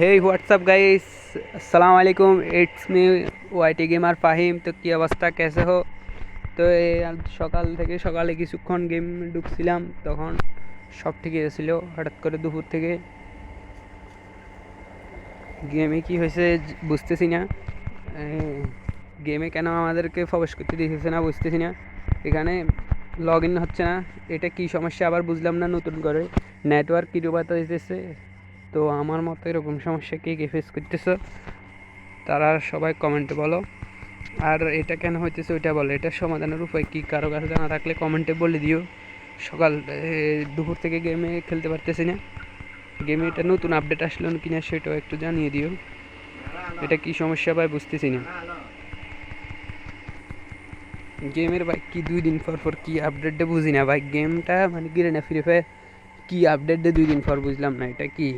হেই WhatsApp guys আসসালামু আলাইকুম it's me YT gamer Fahim তো কী অবস্থা? কেসে হো? তো এই সকাল থেকে সকালে কিছুক্ষণ গেম ঢুকছিলাম। তখন সব ঠিকই ছিল হঠাৎ করে দুপুর থেকে। গেমে কি হয়েছে বুঝতেছি না। গেমে কেন আমাদেরকে প্রবেশ করতে দিতেছে না বুঝতেছি না। এখানে লগ ইন হচ্ছে না। এটা কি সমস্যা? আবার বুঝলাম না নতুন করে। নেটওয়ার্ক কিরূপাতা দিতেছে তো আমার মতো এরকম সমস্যা কে কে ফেস করতেছো, তারা সবাই কমেন্টে বলো। আর এটা কেন হইতেছে ওইটা বলো এটার সমাধানের উপায় কী? কারও কাছে জানা থাকলে কমেন্টে বলে দিও। সকাল দুপুর থেকে গেমে খেলতে পারতেছি না। গেমে এটা নতুন আপডেট আসলো কি না সেটাও একটু জানিয়ে দিও। এটা কি সমস্যা ভাই বুঝতেছি না। গেমের ভাই কি দুই দিন পর পর কি আপডেট দে বুঝি না ভাই। গেমটা মানে কি রে না ফ্রি ফায়ার কী আপডেট দে দুই দিন পর বুঝলাম না, এটা কি?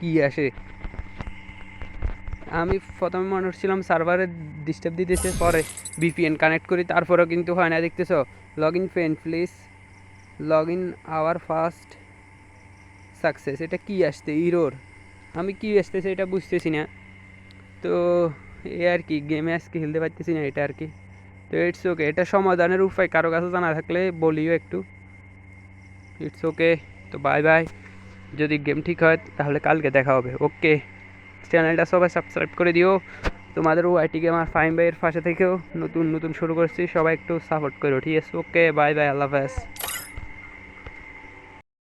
কি আসে? আমি প্রথমে মনে হচ্ছিলাম সার্ভারে ডিস্টার্ব দিতেছে, পরে ভিপিএন কানেক্ট করি, তারপরেও কিন্তু হয় না, দেখতেছো? Log in friend please log in our first success এটা কি আসছে? ইরোর আমি কি আসতেছে এটা বুঝতেছি না। তো, এ আর কি গেমে আজকে খেলতে পারতেছি না এটা আর কি। তো ইটস ওকে এটা সমাধানের উপায়, কারও কাছে জানা থাকলে বলিও একটু। ইটস ওকে তো বাই বাই যদি গেম ঠিক হয়, তাহলে কালকে দেখা হবে। ওকে চ্যানেলটা সবাই সাবস্ক্রাইব করে দিও। তোমাদের আইটি গেম আর ফাইন ভাইয়ের পাশে থেকেও নতুন নতুন শুরু করছি। সবাই একটু সাপোর্ট করো, ঠিক আছে? ওকে বাই বাই আল্লাহ হাফেজ।